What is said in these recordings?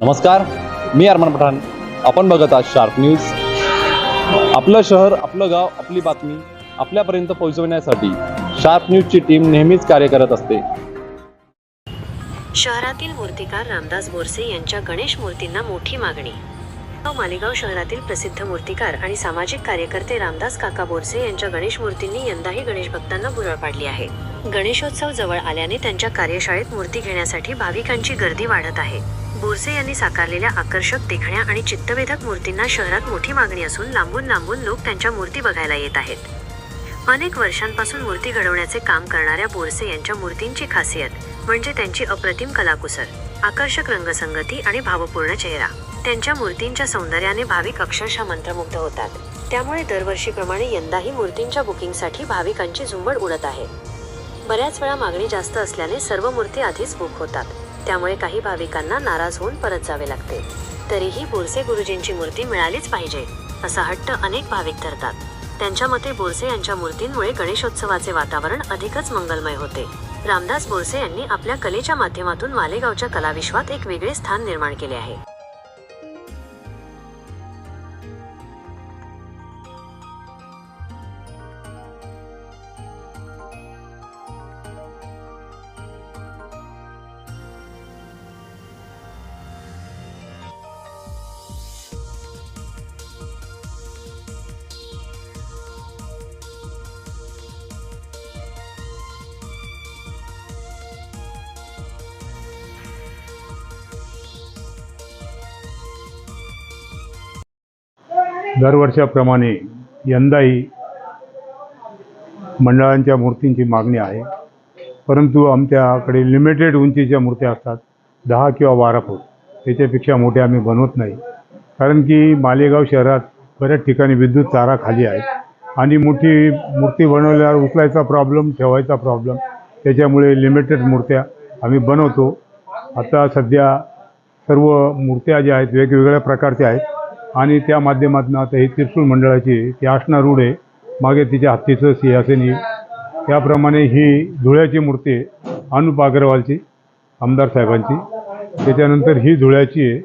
नमस्कार मी अरमान पठाण. आपण बघत आहात शार्प न्यूज आपलं शहर आपलं गाव आपली बातमी आपल्यापर्यंत पोहोचवण्यासाठी शार्प न्यूजची टीम नेहमीच कार्य करत असते. शहरातील मूर्तिकार रामदास बोरसे यांच्या गणेश मूर्तींना मोठी मागणी. मालेगाव शहरातील प्रसिद्ध मूर्तिकार आणि सामाजिक कार्यकर्ते रामदास काका बोरसे यांच्या गणेश मूर्तींनी यंदाही गणेश भक्तांना भुरळ पाडली आहे. गणेशोत्सव जवळ आल्याने त्यांच्या कार्यशाळेत मूर्ती घेण्यासाठी भाविकांची गर्दी वाढत आहे. बोरसे यांनी साकारलेल्या आकर्षक देखण्या आणि चित्तवेधक मूर्तींना शहरात मोठी मागणी असून लांबून लांबून लोक त्यांच्या मूर्ती बघायला येत आहेत. अनेक वर्षांपासून मूर्ती घडवण्याचे काम करणाऱ्या बोरसे यांच्या मूर्तींची खासियत म्हणजे त्यांची अप्रतिम कलाकुसर आकर्षक रंगसंगती आणि भावपूर्ण चेहरा. त्यांच्या मूर्तींच्या सौंदर्याने भाविक अक्षरशः मंत्रमुग्ध होतात. त्यामुळे दरवर्षीप्रमाणे यंदाही मूर्तींच्या बुकिंगसाठी भाविकांची झुंबड उडत आहे. बऱ्याच वेळा मागणी जास्त असल्याने सर्व मूर्ती आधीच बुक होतात. त्यामुळे काही भाविकांना नाराज होऊन परत जावे लागते. तरीही बोरसे गुरुजींची मूर्ती मिळालीच पाहिजे असा हट्ट अनेक भाविक धरतात. त्यांच्या मते बोरसे यांच्या मूर्तींमुळे गणेशोत्सवाचे वातावरण अधिकच मंगलमय होते. रामदास बोरसे यांनी आपल्या कलेच्या माध्यमातून मालेगावच्या कलाविश्वात एक वेगळे स्थान निर्माण केले आहे. दरवर्षाप्रमाणे यंदाही मंडळांच्या मूर्तींची मागणी आहे. परंतु आमच्याकडे लिमिटेड उंचीच्या मूर्त्या असतात दहा किंवा बारा फूट. त्याच्यापेक्षा मोठ्या आम्ही बनवत नाही. कारण की मालेगाव शहरात बऱ्याच ठिकाणी विद्युत तारा खाली आहेत आणि मोठी मूर्ती बनवल्यावर उचलायचा प्रॉब्लेम ठेवायचा प्रॉब्लेम त्याच्यामुळे लिमिटेड मूर्त्या आम्ही बनवतो. आता सध्या सर्व मूर्त्या ज्या आहेत वेगवेगळ्या प्रकारच्या आहेत. आणि त्या माध्यमातून आता ही त्रिशूल मंडळाची ती आष्णा रूढ आहे मागे तिच्या हत्तीचं सिंहासनी त्याप्रमाणे ही धुळ्याची मूर्ती आहे अनुप अग्रवालची आमदार साहेबांची. त्याच्यानंतर ही धुळ्याची आहे.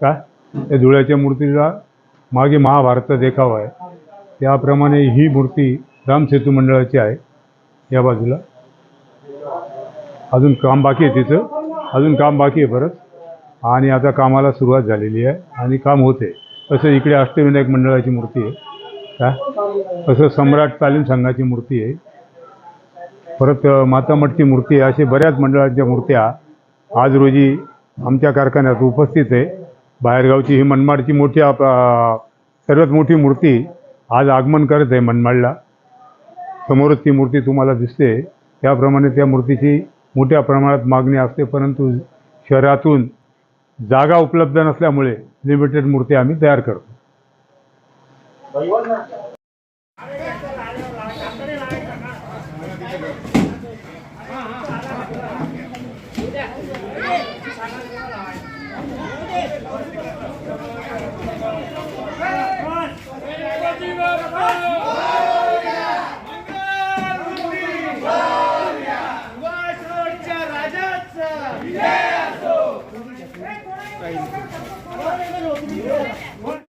का? त्या धुळ्याच्या मूर्तीला मागे महाभारतचा देखावा आहे. त्याप्रमाणे ही मूर्ती रामसेतू मंडळाची आहे या बाजूला. अजून काम बाकी आहे तिचं. अजून काम बाकी आहे परत. आणि आता कामाला सुरुवात झालेली आहे आणि काम होते तसं इकडे अष्टविनायक मंडळाची मूर्ती आहे. का तसं सम्राट तालीम संघाची मूर्ती आहे. परत मातामठची मूर्ती आहे. असे बऱ्याच मंडळांच्या मूर्त्या आज रोजी आमच्या कारखान्यात उपस्थित आहे. बाहेरगावची ही मनमाडची मोठी आप- सर्वात मोठी मूर्ती आज आगमन करत आहे मनमाडला. समोरच ती मूर्ती तुम्हाला दिसते. त्याप्रमाणे त्या मूर्तीची मोठ्या प्रमाणात मागणी असते. परंतु शहरातून जागा उपलब्ध नसल्यामुळे लिमिटेड मूर्ती आम्ही तयार करतो. 我还没我